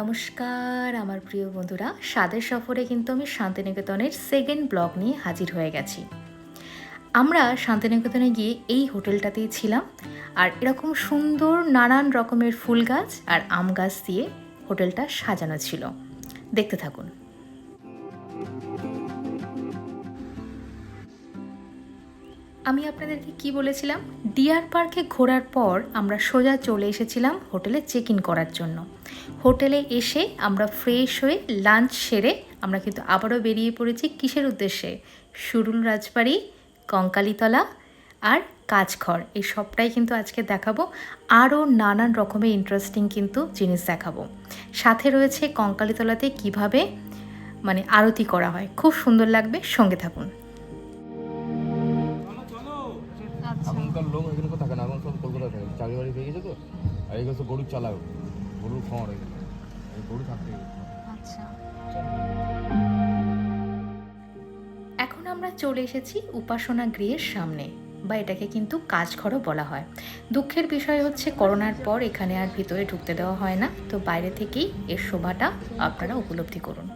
নমস্কার, আমার প্রিয় বন্ধুরা। স্বাদের সফরে কিন্তু আমি শান্তিনিকেতনের সেকেন্ড ব্লগ নিয়ে হাজির হয়ে গেছি। আমরা শান্তিনিকেতনে গিয়ে এই হোটেলটাতেই ছিলাম, আর এরকম সুন্দর নানান রকমের ফুল গাছ আর আম গাছ দিয়ে হোটেলটা সাজানো ছিল। দেখতে থাকুন। আমি আপনাদেরকে কি বলেছিলাম? ডিয়ার পার্কে ঘোরার পর আমরা সোজা চলে এসেছিলাম হোটেলে চেক ইন করার জন্য। হোটেলে এসে আমরা ফ্রেশ হয়ে লাঞ্চ সেরে আমরা কিন্তু আবারও বেরিয়ে পড়েছি কিসের উদ্দেশ্যে? সুরুল রাজবাড়ি, কঙ্কালীতলা আর কাজঘর এই সবটাই কিন্তু আজকে দেখাবো। আরও নানান রকমের ইন্টারেস্টিং কিন্তু জিনিস দেখাবো। সাথে রয়েছে কঙ্কালীতলাতে কীভাবে মানে আরতি করা হয়। খুব সুন্দর লাগবে। সঙ্গে থাকুন। বাড়ি পেয়ে গেছে আর সব গরুর চালাও গরুর খাওয়ার এগুলো এই গরু থাকতে আচ্ছা। এখন আমরা চলে এসেছি উপাসনা গৃহের সামনে, বা এটাকে কিন্তু কাজঘরও বলা হয়। দুঃখের বিষয় হচ্ছে করোনার পর এখানে আর ভিতরে ঢুকতে দেওয়া হয় না। তো বাইরে থেকেই এর শোভাটা আপনারা উপলব্ধি করুন।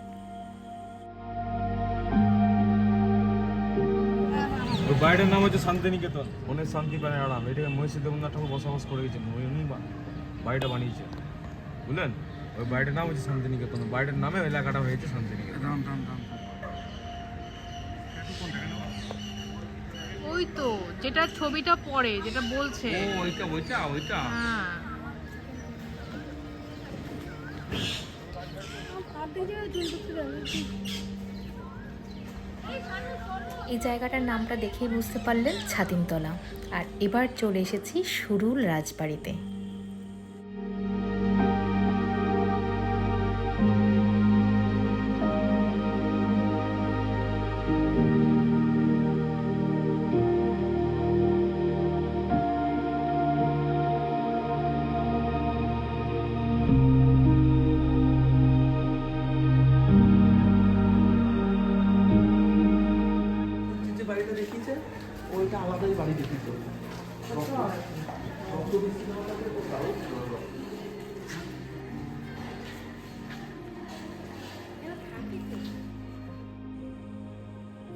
বাড়িটার নাম হচ্ছে শান্তিনিকেতন। মনের শান্তি পায় আরাম। এটাকে মহিষী দেবনাথ ঠাকুর বসবাস করে গেছেন ওই উনি বাড়িটা বানিয়েছে। বুঝলেন? ওই বাড়িটার নাম হচ্ছে শান্তিনিকেতন। বাড়িটার নামে ওই এলাকাটা হয়েছে শান্তিনিকেতন। ওই তো যেটা ছবিটা পড়ে যেটা বলছে। ওইটা ওইটা ওইটা। হ্যাঁ। এই জায়গাটার নামটা দেখেই বুঝতে পারলেন ছাতিমতলা। আর এবার চলে এসেছি সুরুল রাজবাড়িতে।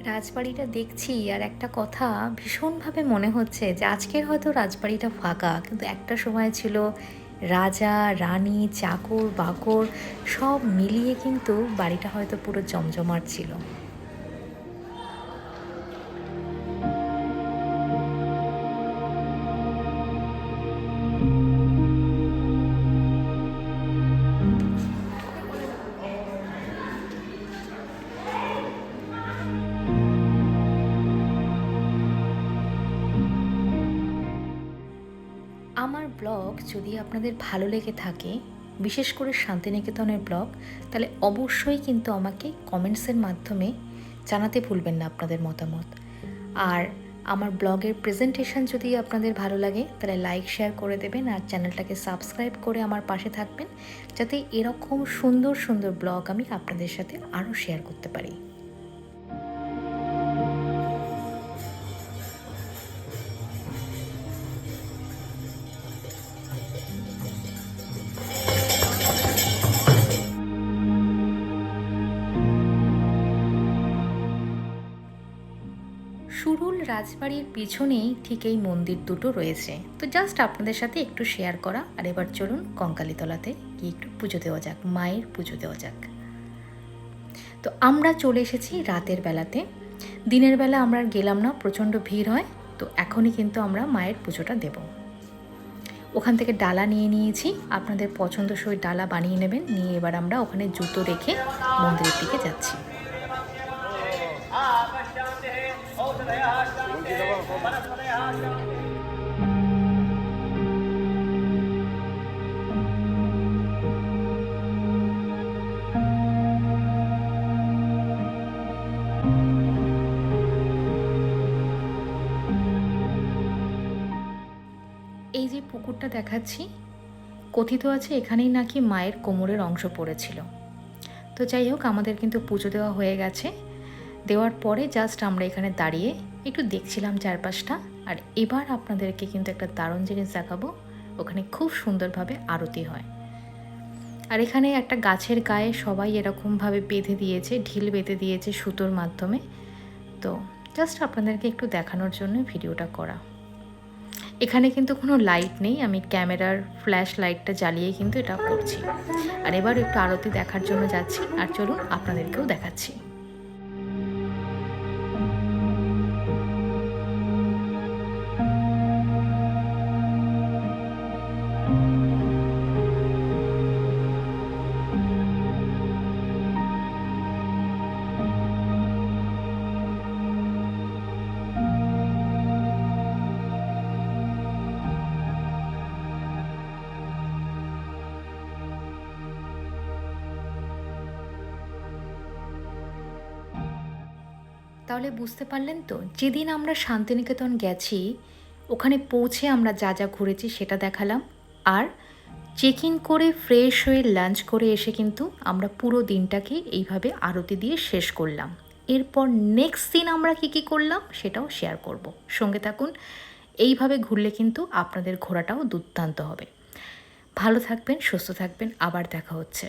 রাজবাড়িটা দেখছি আর একটা কথা ভীষণভাবে মনে হচ্ছে যে আজকের হয়তো রাজবাড়িটা ফাঁকা, কিন্তু একটা সময় ছিল রাজা, রানী, চাকর, বাকর সব মিলিয়ে কিন্তু বাড়িটা হয়তো পুরো জমজমাট ছিল। ব্লগ যদি আপনাদের ভালো লেগে থাকে, বিশেষ করে শান্তিনিকেতনের ব্লগ, তাহলে অবশ্যই কিন্তু আমাকে কমেন্টসের মাধ্যমে জানাতে ভুলবেন না আপনাদের মতামত। আর আমার ব্লগের প্রেজেন্টেশন যদি আপনাদের ভালো লাগে, তাহলে লাইক, শেয়ার করে দেবেন আর চ্যানেলটাকে সাবস্ক্রাইব করে আমার পাশে থাকবেন, যাতে এরকম সুন্দর সুন্দর ব্লগ আমি আপনাদের সাথে আরও শেয়ার করতে পারি। সুরুল রাজবাড়ির পিছনেই ঠিক এই মন্দির দুটো রয়েছে। তো জাস্ট আপনাদের সাথে একটু শেয়ার করা, আর এবার চলুন কঙ্কালীতলাতে গিয়ে একটু পুজো দেওয়া যাক, মায়ের পুজো দেওয়া যাক। তো আমরা চলে এসেছি রাতের বেলাতে। দিনের বেলা আমরা গেলাম না, প্রচণ্ড ভিড় হয়, তো এখনই কিন্তু আমরা মায়ের পুজোটা দেব। ওখান থেকে ডালা নিয়ে নিয়েছি, আপনাদের পছন্দসই ডালা বানিয়ে নেবেন, নিয়ে এবার আমরা ওখানে জুতো রেখে মন্দিরের দিকে যাচ্ছি। এই যে পুকুরটা দেখাচ্ছি, কথিত আছে এখানেই নাকি মায়ের কোমরের অংশ পড়েছিল। তো যাই হোক, আমাদের কিন্তু পুজো দেওয়া হয়ে গেছে। দেওয়ার পরে জাস্ট আমরা এখানে দাঁড়িয়ে একটু দেখছিলাম চারপাশটা। আর এবার আপনাদেরকে কিন্তু একটা দারুণ জিনিস দেখাবো। ওখানে খুব সুন্দরভাবে আরতি হয়। আর এখানে একটা গাছের গায়ে সবাই এরকমভাবে বেঁধে দিয়েছে, ঢিল বেঁধে দিয়েছে সুতোর মাধ্যমে। তো জাস্ট আপনাদেরকে একটু দেখানোর জন্য ভিডিওটা করা। এখানে কিন্তু কোনো লাইট নেই, আমি ক্যামেরার ফ্ল্যাশ লাইটটা জ্বালিয়ে কিন্তু এটা করছি। আর এবার একটু আরতি দেখার জন্য যাচ্ছি। আর চলুন আপনাদেরকেও দেখাচ্ছি। তাহলে বুঝতে পারলেন তো, যেদিন আমরা শান্তিনিকেতন গেছি, ওখানে পৌঁছে আমরা যা যা ঘুরেছি সেটা দেখালাম। আর চেক ইন করে ফ্রেশ হয়ে লাঞ্চ করে এসে কিন্তু আমরা পুরো দিনটাকে এইভাবে আরতি দিয়ে শেষ করলাম। এরপর নেক্সট দিন আমরা কী কী করলাম সেটাও শেয়ার করব। সঙ্গে থাকুন, এইভাবে ঘুরলে কিন্তু আপনাদের ঘোরাটাও দুর্দান্ত হবে। ভালো থাকবেন, সুস্থ থাকবেন, আবার দেখা হচ্ছে।